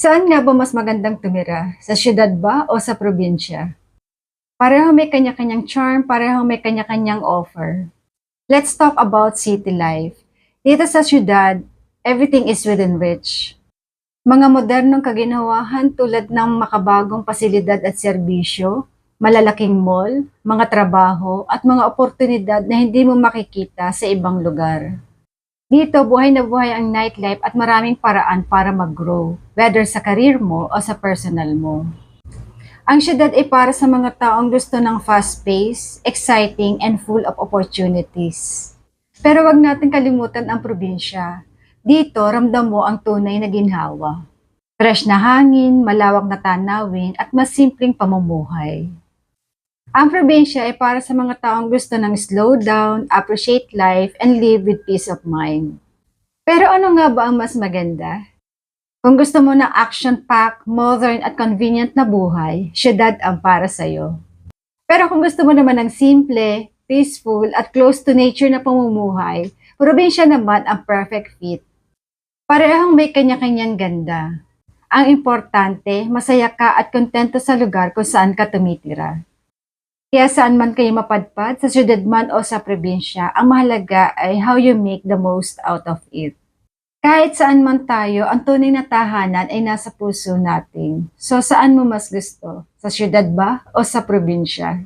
Saan nga ba mas magandang tumira? Sa syudad ba o sa probinsya? Pareho may kanya-kanyang charm, pareho may kanya-kanyang offer. Let's talk about city life. Dito sa syudad, everything is within reach. Mga modernong kaginawahan tulad ng makabagong pasilidad at serbisyo, malalaking mall, mga trabaho, at mga oportunidad na hindi mo makikita sa ibang lugar. Dito, buhay na buhay ang nightlife at maraming paraan para mag-grow, whether sa career mo o sa personal mo. Ang syudad ay para sa mga taong gusto ng fast pace, exciting, and full of opportunities. Pero wag natin kalimutan ang probinsya. Dito, ramdam mo ang tunay na ginhawa. Fresh na hangin, malawak na tanawin, at mas simpleng pamumuhay. Ang probinsya ay para sa mga taong gusto ng slow down, appreciate life, and live with peace of mind. Pero ano nga ba ang mas maganda? Kung gusto mo ng action-packed, modern at convenient na buhay, syudad ang para sa'yo. Pero kung gusto mo naman ng simple, peaceful at close to nature na pamumuhay, probinsya naman ang perfect fit. Parehong may kanya-kanyang ganda. Ang importante, masaya ka at kontento sa lugar kung saan ka tumitira. Kaya saan man kayo mapadpad, sa syudad man o sa probinsya, ang mahalaga ay how you make the most out of it. Kahit saan man tayo, ang tunay na tahanan ay nasa puso natin. So saan mo mas gusto? Sa syudad ba o sa probinsya?